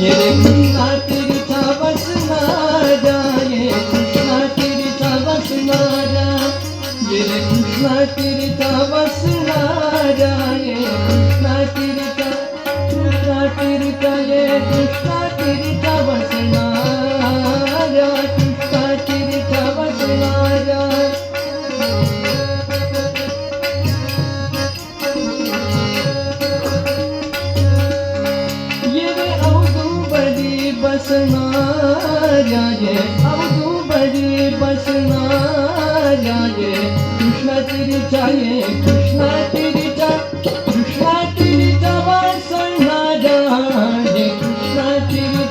Yerim artık tabasına da Yerim artık tabasına da Yerim artık tabasına da Yerim artık tabasına da Yerim artık tabasına da basna jaye avdu basna jaye Krishna teri chaye Krishna teri cha Krishna teri cha basna jaye Krishna teri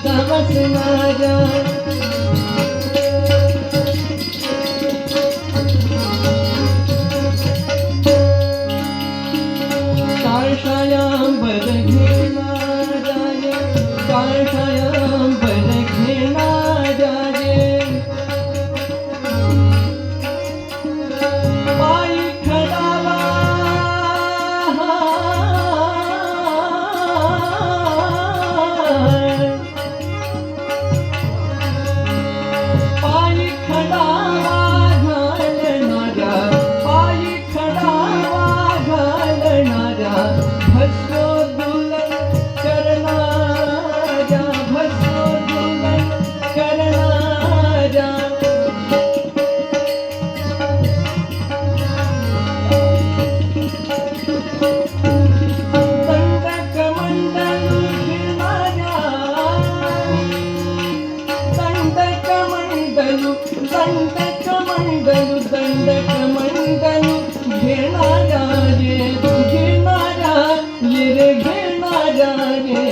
घेणारा रे घेणारा रे.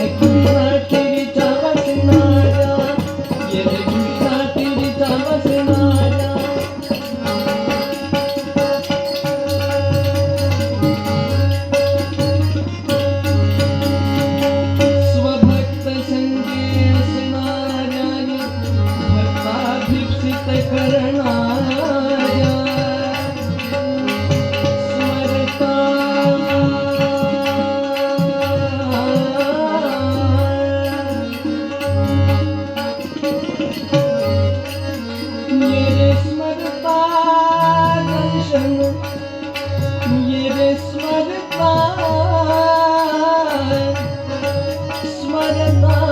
Smile and love.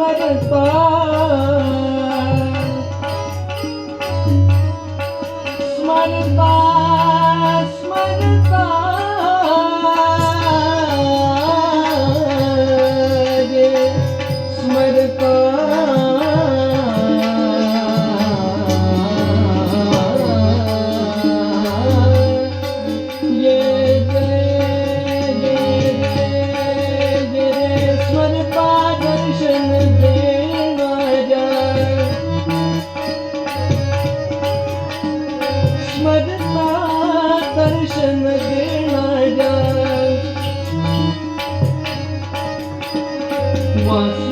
motherfucker. मदता दर्शन घेणाऱ्या वास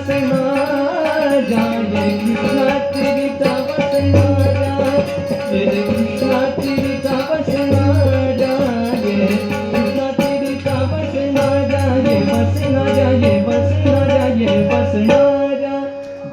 औदुंबरी बसणाऱ्या ये